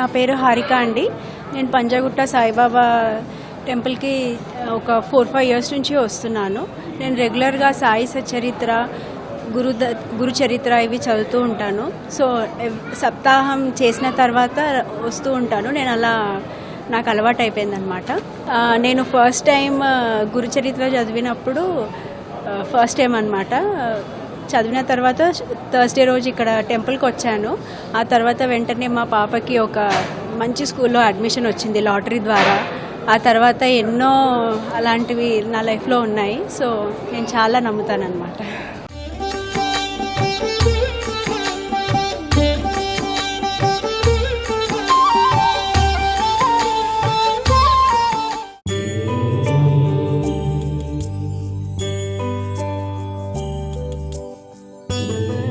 నా పేరు హారిక అండి. నేను పంజాగుట్ట సాయిబాబా టెంపుల్కి ఒక ఫోర్ ఫైవ్ ఇయర్స్ నుంచి వస్తున్నాను. నేను రెగ్యులర్గా సాయి సచరిత్ర గురు ద గురు చరిత్ర ఇవి చదువుతూ ఉంటాను. సో సప్తాహం చేసిన తర్వాత వస్తూ ఉంటాను. నేను అలా నాకు అలవాటు అయిపోయిందనమాట నేను ఫస్ట్ టైం గురు చరిత్ర చదివినప్పుడు ఫస్ట్ టైం అనమాట చదివిన తర్వాత థర్స్డే రోజు ఇక్కడ టెంపుల్కి వచ్చాను. ఆ తర్వాత వెంటనే మా పాపకి ఒక మంచి స్కూల్లో అడ్మిషన్ వచ్చింది లాటరీ ద్వారా. ఆ తర్వాత ఎన్నో అలాంటివి నా లైఫ్లో ఉన్నాయి. సో నేను చాలా నమ్ముతాను అనమాట Bye.